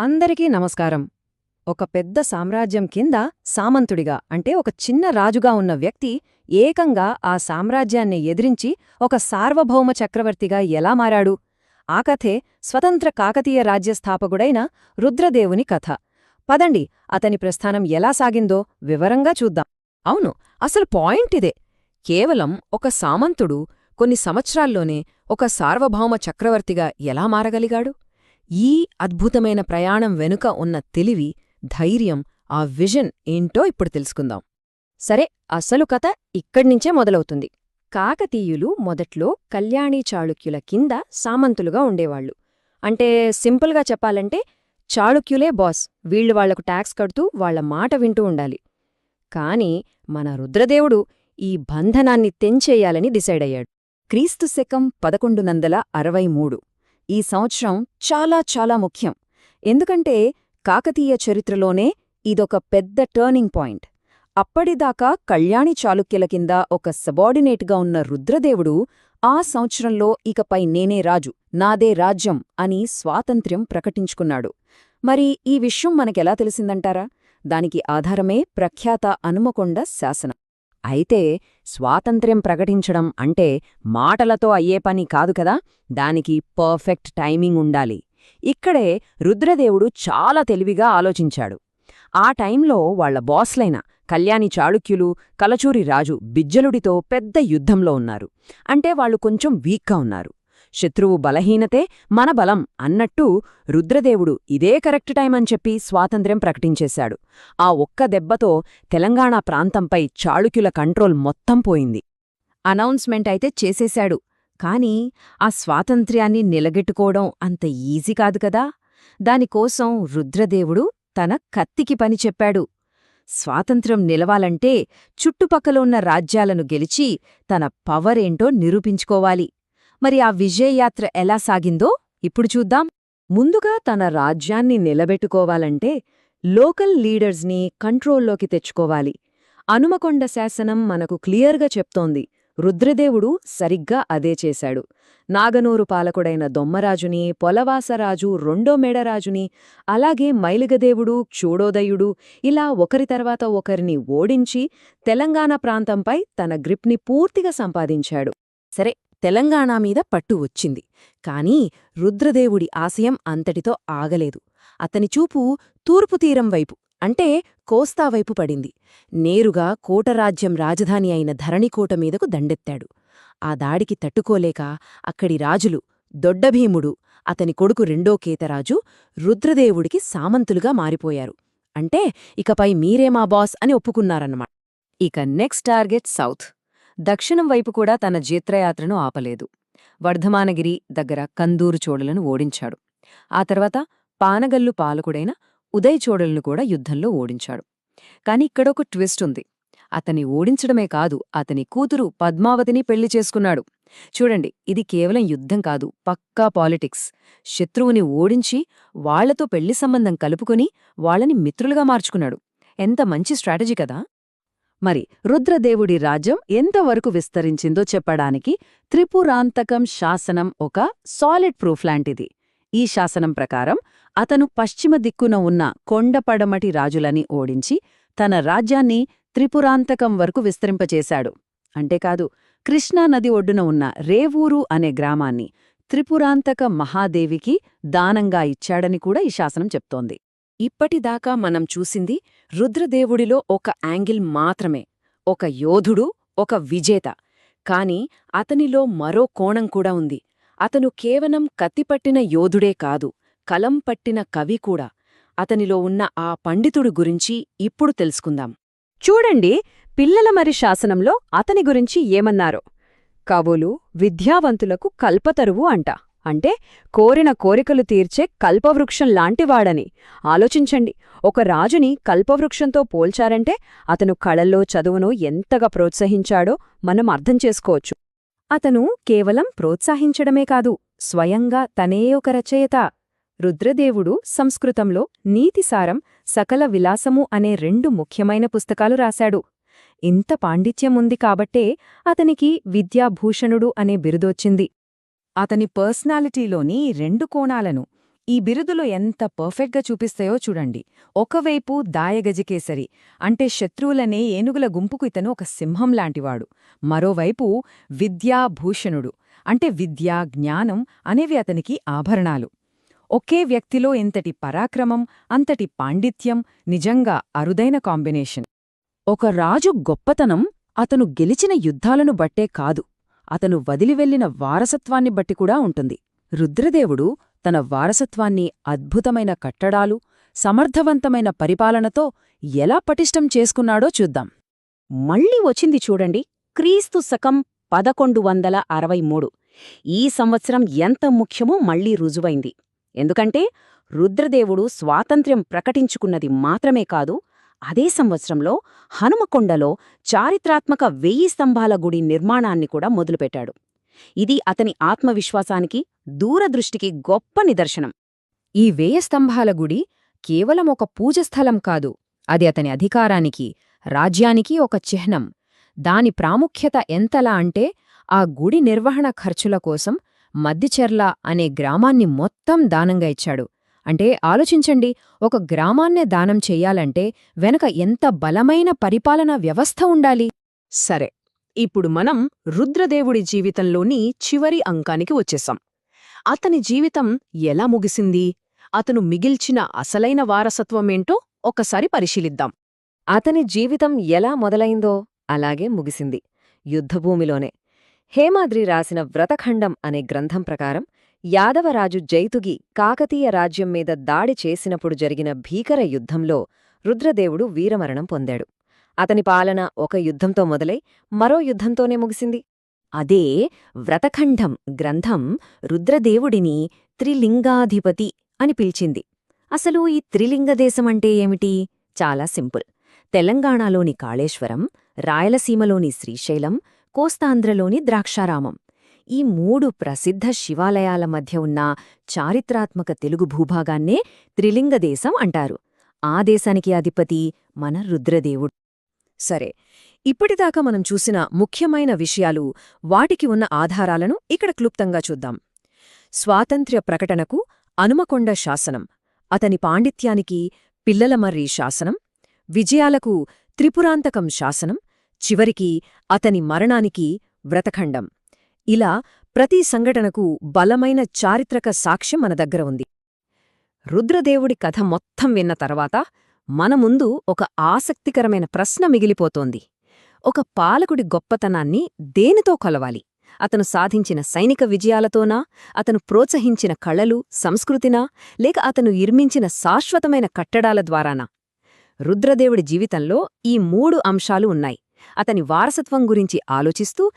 అందరికీ నమస్కారం. ఒక పెద్ద సామ్రాజ్యం కింద సామంతుడిగా అంటే ఒక చిన్న రాజుగా ఉన్న వ్యక్తి ఏకంగా ఆ సామ్రాజ్యాన్ని ఎదిరించి ఒక సార్వభౌమ చక్రవర్తిగా ఎలా మారాడు? ఆ కథే స్వతంత్ర కాకతీయ రాజ్యస్థాపకుడైన రుద్రదేవుని కథ. పదండి అతని ప్రస్థానం ఎలా సాగిందో వివరంగా చూద్దాం. అవును అసలు పాయింట్ ఇదే. కేవలం ఒక సామంతుడు కొన్ని సంవత్సరాల్లోనే ఒక సార్వభౌమ చక్రవర్తిగా ఎలా మారగలిగాడు? ఈ అద్భుతమైన ప్రయాణం వెనుక ఉన్న తెలివి ధైర్యం ఆ విజన్ ఏంటో ఇప్పుడు తెలుసుకుందాం. సరే అసలు కథ ఇక్కడ్నించే మొదలవుతుంది. కాకతీయులు మొదట్లో కళ్యాణీ చాళుక్యుల కింద సామంతులుగా ఉండేవాళ్ళు అంటే సింపుల్గా చెప్పాలంటే చాళుక్యులే బాస్ వీళ్ళు వాళ్ళకు ట్యాక్స్ కడుతూ వాళ్ళ మాట వింటూ ఉండాలి. కాని మన రుద్రదేవుడు ఈ బంధనాన్ని తెంచేయాలని డిసైడ్ అయ్యాడు. క్రీస్తు శకం పదకొండు వందల అరవై మూడు. ఈ సంవత్సరం చాలా చాలా ముఖ్యం. ఎందుకంటే కాకతీయ చరిత్రలోనే ఇదొక పెద్ద టర్నింగ్ పాయింట్ అప్పటిదాకా కళ్యాణి చాళుక్యుల కింద ఒక సబార్డినేట్గా ఉన్న రుద్రదేవుడు ఆ సంవత్సరంలో ఇకపై నేనే రాజు నాదే రాజ్యం అని స్వాతంత్ర్యం ప్రకటించుకున్నాడు. మరి ఈ విషయం మనకెలా తెలిసిందంటారా? దానికి ఆధారమే ప్రఖ్యాత అనుమకొండ శాసనం. అయితే స్వాతంత్ర్యం ప్రకటించడం అంటే మాటలతో అయ్యే పని కాదు కదా? దానికి పర్ఫెక్ట్ టైమింగ్ ఉండాలి. ఇక్కడే రుద్రదేవుడు చాలా తెలివిగా ఆలోచించాడు. ఆ టైంలో వాళ్ళ బాస్లైన కళ్యాణి చాళుక్యులు కలచూరి రాజు బిజ్జలుడితో పెద్ద యుద్ధంలో ఉన్నారు. అంటే వాళ్ళు కొంచెం వీక్గా ఉన్నారు. శత్రువు బలహీనతే మన బలం అన్నట్టు రుద్రదేవుడు ఇదే కరెక్ట్ టైం అని చెప్పి స్వాతంత్ర్యం ప్రకటించేశాడు. ఆ ఒక్క దెబ్బతో తెలంగాణ ప్రాంతంపై చాళుక్యుల కంట్రోల్ మొత్తం పోయింది. అనౌన్స్మెంట్ అయితే చేసేశాడు. కాని ఆ స్వాతంత్ర్యాన్ని నిలగెట్టుకోవడం అంత ఈజీ కాదు కదా. దానికోసం రుద్రదేవుడు తన కత్తికి పని చెప్పాడు. స్వాతంత్ర్యం నిలవాలంటే చుట్టుపక్కల ఉన్న రాజ్యాలను గెలిచి తన పవరేంటో నిరూపించుకోవాలి. మరి ఆ విజయయాత్ర ఎలా సాగిందో ఇప్పుడు చూద్దాం. ముందుగా తన రాజ్యాన్ని నిలబెట్టుకోవాలంటే లోకల్ లీడర్స్ని కంట్రోల్లోకి తెచ్చుకోవాలి. అనుమకొండ శాసనం మనకు క్లియర్గా చెప్తోంది. రుద్రదేవుడు సరిగ్గా అదే చేశాడు. నాగనూరు పాలకుడైన దొమ్మరాజుని పొలవాసరాజు రెండో మేడరాజుని అలాగే మైలిగదేవుడు చూడోదయుడు ఇలా ఒకరి తర్వాత ఒకరిని ఓడించి తెలంగాణ ప్రాంతంపై తన గ్రిప్ని పూర్తిగా సంపాదించాడు. సరే తెలంగాణ మీద పట్టు వచ్చింది. కాని రుద్రదేవుడి ఆశయం అంతటితో ఆగలేదు. అతని చూపు తూర్పు తీరం వైపు అంటే కోస్తావైపు పడింది. నేరుగా కోటరాజ్యం రాజధాని అయిన ధరణికోట మీదకు దండెత్తాడు. ఆ దాడికి తట్టుకోలేక అక్కడి రాజులు దొడ్డభీముడు అతని కొడుకు రెండో కేతరాజు రుద్రదేవుడికి సామంతులుగా మారిపోయారు. అంటే ఇకపై మీరే మా బాస్ అని ఒప్పుకున్నారన్నమాట. ఇక నెక్స్ట్ టార్గెట్ సౌత్. దక్షిణం వైపు కూడా తన జీత్రయాత్రను ఆపలేదు. వర్ధమానగిరి దగ్గర కందూరు చోడులను ఓడించాడు. ఆ తర్వాత పానగల్లు పాలకుడైన ఉదయ్ చోడలను కూడా యుద్ధంలో ఓడించాడు. కాని ఇక్కడొక ట్విస్ట్ ఉంది. అతని ఓడించడమే కాదు అతని కూతురు పద్మావతిని పెళ్ళి చేసుకున్నాడు. చూడండి ఇది కేవలం యుద్ధం కాదు పక్కా పాలిటిక్స్. శత్రువుని ఓడించి వాళ్ళతో పెళ్ళి సంబంధం కలుపుకుని వాళ్ళని మిత్రులుగా మార్చుకున్నాడు. ఎంత మంచి స్ట్రాటజీ కదా! మరి రుద్రదేవుడి రాజ్యం ఎంతవరకు విస్తరించిందో చెప్పడానికి త్రిపురాంతకం శాసనం ఒక సాలిడ్ ప్రూఫ్ లాంటిది. ఈ శాసనం ప్రకారం అతను పశ్చిమ దిక్కున ఉన్న కొండపడమటి రాజులని ఓడించి తన రాజ్యాన్ని త్రిపురాంతకం వరకు విస్తరింపచేశాడు. అంటేకాదు కృష్ణానది ఒడ్డున ఉన్న రేవూరు అనే గ్రామాన్ని త్రిపురాంతక మహాదేవికి దానంగా ఇచ్చాడని కూడా ఈ శాసనం చెప్తోంది. ఇప్పటిదాకా మనం చూసింది రుద్రదేవుడిలో ఒక యాంగిల్ మాత్రమే ఒక యోధుడు ఒక విజేత. కాని అతనిలో మరో కోణం కూడా ఉంది. అతను కేవలం కత్తిపట్టిన యోధుడే కాదు కలం పట్టిన కవి కూడా. అతనిలో ఉన్న ఆ పండితుడు గురించి ఇప్పుడు తెలుసుకుందాం. చూడండి పిల్లల మరి శాసనంలో అతని గురించి ఏమన్నారో? కవులు విద్యావంతులకు కల్పతరువు అంట. అంటే కోరిన కోరికలు తీర్చే కల్పవృక్షం లాంటివాడని. ఆలోచించండి. ఒక రాజుని కల్పవృక్షంతో పోల్చారంటే అతను కళల్లో చదువును ఎంతగా ప్రోత్సహించాడో మనం అర్థం చేసుకోవచ్చు. అతను కేవలం ప్రోత్సహించడమే కాదు స్వయంగా తనే ఒక రచయిత. రుద్రదేవుడు సంస్కృతంలో నీతిసారం సకల విలాసము అనే రెండు ముఖ్యమైన పుస్తకాలు రాశాడు. ఇంత పాండిత్యముంది కాబట్టే అతనికి విద్యాభూషణుడు అనే బిరుదొచ్చింది. అతని పర్సనాలిటీలోని రెండు కోణాలను ఈ బిరుదులు ఎంత పర్ఫెక్ట్గా చూపిస్తాయో చూడండి. ఒకవైపు దాయగజకేసరి అంటే శత్రువులనే ఏనుగుల గుంపుకు ఇతను ఒక సింహం లాంటివాడు. మరోవైపు విద్యాభూషణుడు అంటే విద్యా జ్ఞానం అనేవి అతనికి ఆభరణాలు. ఒకే వ్యక్తిలో ఇంతటి పరాక్రమం అంతటి పాండిత్యం నిజంగా అరుదైన కాంబినేషన్. ఒక రాజు గొప్పతనం అతను గెలిచిన యుద్ధాలను బట్టే కాదు. అతను వదిలివెళ్ళిన వారసత్వాన్ని బట్టి కూడా ఉంటుంది. రుద్రదేవుడు తన వారసత్వాన్ని అద్భుతమైన కట్టడాలు సమర్థవంతమైన పరిపాలనతో ఎలా పటిష్టం చేసుకున్నాడో చూద్దాం. మళ్ళీ వచ్చింది చూడండి క్రీస్తు శకం పదకొండు వందల అరవై మూడు. ఈ సంవత్సరం ఎంత ముఖ్యమో మళ్ళీ రుజువైంది. ఎందుకంటే రుద్రదేవుడు స్వాతంత్ర్యం ప్రకటించుకున్నది మాత్రమే కాదు అదే సంవత్సరంలో హనుమకొండలో చారిత్రాత్మక వెయ్యి స్తంభాల గుడి నిర్మాణాన్ని కూడా మొదలుపెట్టాడు. ఇది అతని ఆత్మవిశ్వాసానికి దూరదృష్టికి గొప్ప నిదర్శనం. ఈ వేయ స్తంభాల గుడి కేవలం ఒక పూజస్థలం కాదు అది అతని అధికారానికి రాజ్యానికి ఒక చిహ్నం. దాని ప్రాముఖ్యత ఎంతలా అంటే ఆ గుడి నిర్వహణ ఖర్చుల కోసం మద్దిచెర్ల అనే గ్రామాన్ని మొత్తం దానంగా ఇచ్చాడు. అంటే ఆలోచించండి ఒక గ్రామాన్నే దానం చెయ్యాలంటే వెనక ఎంత బలమైన పరిపాలనా వ్యవస్థ ఉండాలి? సరే ఇప్పుడు మనం రుద్రదేవుడి జీవితంలోని చివరి అంకానికి వచ్చేసాం. అతని జీవితం ఎలా ముగిసింది? అతను మిగిల్చిన అసలైన వారసత్వమేంటో ఒకసారి పరిశీలిద్దాం. అతని జీవితం ఎలా మొదలైందో అలాగే ముగిసింది. యుద్ధభూమిలోనే. హేమాద్రి రాసిన వ్రతఖండం అనే గ్రంథం ప్రకారం యాదవరాజు జైతుగి కాకతీయ రాజ్యం మీద దాడి చేసినప్పుడు జరిగిన భీకర యుద్ధంలో రుద్రదేవుడు వీరమరణం పొందాడు. అతని పాలన ఒక యుద్ధంతో మొదలై మరో యుద్ధంతోనే ముగిసింది. అదే వ్రతఖండం గ్రంథం రుద్రదేవుడిని త్రిలింగాధిపతి అని పిలిచింది. అసలు ఈ త్రిలింగదేశమంటే ఏమిటి? చాలా సింపుల్. తెలంగాణలోని కాళేశ్వరం రాయలసీమలోని శ్రీశైలం కోస్తాంధ్రలోని ద్రాక్షారామం. ఈ మూడు ప్రసిద్ధ శివాలయాల మధ్య ఉన్న చారిత్రాత్మక తెలుగు భూభాగాన్నే త్రిలింగదేశం అంటారు. ఆ దేశానికి అధిపతి మన రుద్రదేవుడు. సరే ఇప్పటిదాకా మనం చూసిన ముఖ్యమైన విషయాలు వాటికి ఉన్న ఆధారాలను ఇక్కడ క్లుప్తంగా చూద్దాం. స్వాతంత్ర్య ప్రకటనకు అనుమకొండ శాసనం అతని పాండిత్యానికి పిల్లలమర్రి శాసనం విజయాలకు త్రిపురాంతకం శాసనం చివరికి అతని మరణానికి వ్రతఖండం. ఇలా ప్రతి సంఘటనకు బలమైన చారిత్రక సాక్ష్యం మన దగ్గర ఉంది. రుద్రదేవుడి కథ మొత్తం విన్న తర్వాత మన ముందు ఒక ఆసక్తికరమైన ప్రశ్న మిగిలిపోతోంది. ఒక పాలకుడి గొప్పతనాన్ని దేనితో కొలవాలి? అతను సాధించిన సైనిక విజయాలతోనా? అతను ప్రోత్సహించిన కళలు సంస్కృతినా? లేక అతను నిర్మించిన శాశ్వతమైన కట్టడాల ద్వారానా? రుద్రదేవుడి జీవితంలో ఈ మూడు అంశాలు ఉన్నాయి. అతని వారసత్వం గురించి ఆలోచిస్తూ